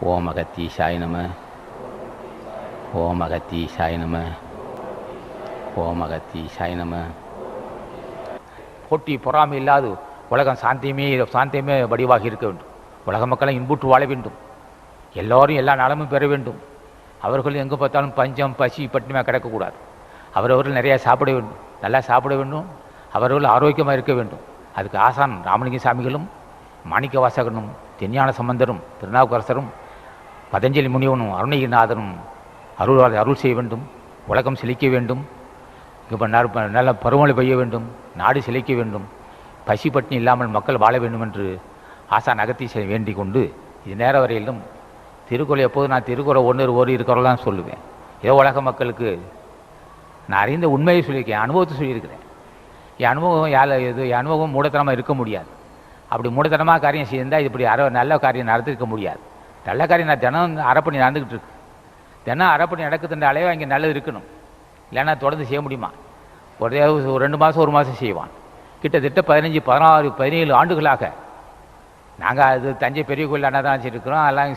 ஓம் அகத்தீசாய நம. ஓம் அகத்தீசாய நம. ஓம் அகத்தீசாய நம. போட்டி பொறாமை இல்லாது உலகம் சாந்தியமே சாந்தியமே வடிவாக இருக்க வேண்டும். உலக மக்களை இன்புற்று வாழ வேண்டும். எல்லோரும் எல்லா நலமும் பெற வேண்டும். அவர்கள் எங்கே பார்த்தாலும் பஞ்சம் பசி பட்டினியாக கிடக்கக்கூடாது. அவரவர்கள் நிறையா சாப்பிட வேண்டும். நல்லா சாப்பிட வேண்டும். அவர்கள் ஆரோக்கியமாக இருக்க வேண்டும். அதுக்கு ஆசான் ராமலிங்க சாமிகளும் மாணிக்க வாசகனும் தெஞ்ஞான சம்பந்தரும் திருநாவுக்கரசரும் பதஞ்சலி முனிவனும் அருணகிரிநாதனும் அருள் அருள் செய்ய வேண்டும் உலகம் செழிக்க வேண்டும் இப்போ நல்ல பருவமழை பெய்ய வேண்டும் நாடு செழிக்க வேண்டும் பசி பட்டினி இல்லாமல் மக்கள் வாழ வேண்டும் என்று ஆசா நகர்த்தி வேண்டிக் கொண்டு இது நேர வரையிலும் திருக்குறள் எப்போது நான் திருக்குறள் ஒன்று ஒரு இருக்கிறோம் தான் சொல்லுவேன். ஏதோ உலக மக்களுக்கு நான் அறிந்த உண்மையை சொல்லியிருக்கேன் அனுபவத்தை சொல்லியிருக்கிறேன். என் அனுபவம் யார் இது என் அனுபவம் மூடத்தனமாக இருக்க முடியாது. அப்படி மூடத்தனமாக காரியம் செய்திருந்தால் இது இப்படி அற நல்ல காரியம் நடத்திருக்க முடியாது. நல்ல நான் தினம் அரப்பணி நடந்துக்கிட்டு இருக்கு. தினம் அரப்பணி நடக்குதுன்றாலே இங்கே நல்லது இருக்கணும். இல்லைன்னா தொடர்ந்து செய்ய முடியுமா? ஒரே ஒரு ரெண்டு மாதம் ஒரு மாதம் செய்வான். கிட்டத்தட்ட பதினஞ்சு பதினாறு பதினேழு ஆண்டுகளாக நாங்கள் அது தஞ்சை பெரிய கோயில் அன்னதான் வச்சுருக்கிறோம் எல்லாம்